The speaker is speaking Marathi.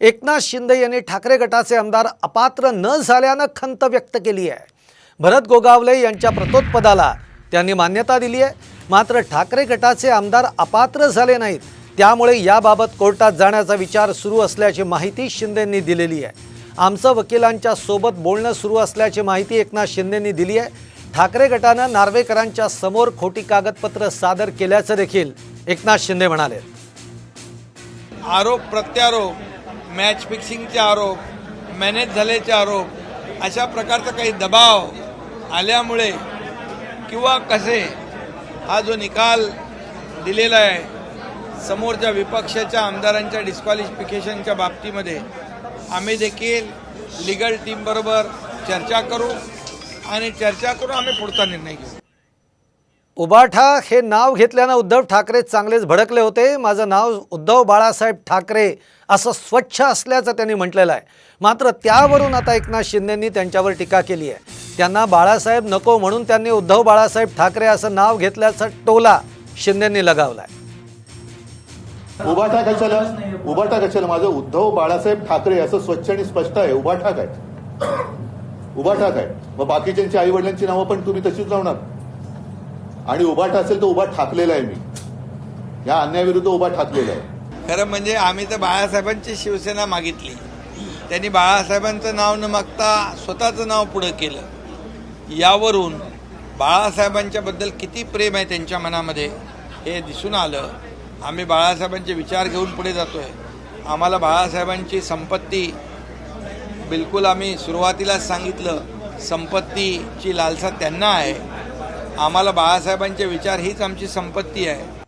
एकनाथ शिंदे यांनी ठाकरे गटाचे आमदार अपात्र न झाल्यानं खंत व्यक्त केली आहे. भरत गोगावले यांच्या प्रतोत्पदाला त्यांनी मान्यता दिली आहे. मात्र ठाकरे गटाचे आमदार अपात्र झाले नाहीत. त्यामुळे याबाबत कोर्टात जाण्याचा विचार सुरू असल्याची माहिती शिंदेंनी दिलेली आहे. आमचं वकिलांच्या सोबत बोलणं सुरू असल्याची माहिती एकनाथ शिंदेंनी दिली आहे. ठाकरे गटानं नार्वेकरांच्या समोर खोटी कागदपत्र सादर केल्याचं देखील एकनाथ शिंदे म्हणाले. आरोप प्रत्यारोप मॅच फिक्सिंगचे आरोप मॅनेज झाल्याचे आरोप अशा प्रकारचा काही दबाव आल्यामुळे किंवा कसे हा जो निकाल दिलेला आहे समोरच्या विपक्षाच्या आमदारांच्या डिस्क्वालिफिकेशनच्या बाबतीमध्ये आम्ही देखील लिगल टीमबरोबर चर्चा करू आणि चर्चा करून आम्ही पुढचा निर्णय घेऊ. उबाठा हे नाव घेतल्यानं उद्धव ठाकरे चांगलेच भडकले होते. माझं नाव उद्धव बाळासाहेब ठाकरे असं स्वच्छ असल्याचं त्यांनी म्हटलेलं आहे. मात्र त्यावरून आता एकनाथ शिंदेंनी त्यांच्यावर टीका केली आहे. त्यांना बाळासाहेब नको म्हणून त्यांनी उद्धव बाळासाहेब ठाकरे असं नाव घेतल्याचा टोला शिंदेंनी लगावला आहे उबाठा कशाला? उभाटा कशाला? माझं उद्धव बाळासाहेब ठाकरे असं स्वच्छ आणि स्पष्ट आहे. उभाठा काय? उभाठा काय? मग बाकीच्यांची आई वडिलांची नावं पण तुम्ही तशीच लावणार. आणि उभाठा असेल तर उभा ठाकलेला आहे मी. या अन्यायाविरुद्ध उभा ठाकलेला आहे. खरं म्हणजे आम्ही तर बाळासाहेबांची शिवसेना मागितली. त्यांनी बाळासाहेबांचं नाव न मागता स्वतःचं नाव पुढं केलं. यावरून बाळासाहेबांच्या बद्दल किती प्रेम आहे त्यांच्या मनामध्ये हे दिसून आलं. आम्ही बाळासाहेबांचे विचार घेऊन पुढे जातोय. आम्हाला बाळासाहेबांची संपत्ती बिलकुल आम्ही सुरुवातीलाच सांगितलं संपत्तीची लालसा त्यांना आहे. आम्हाला बाळासाहेबांचे विचार हीच आमची संपत्ती आहे.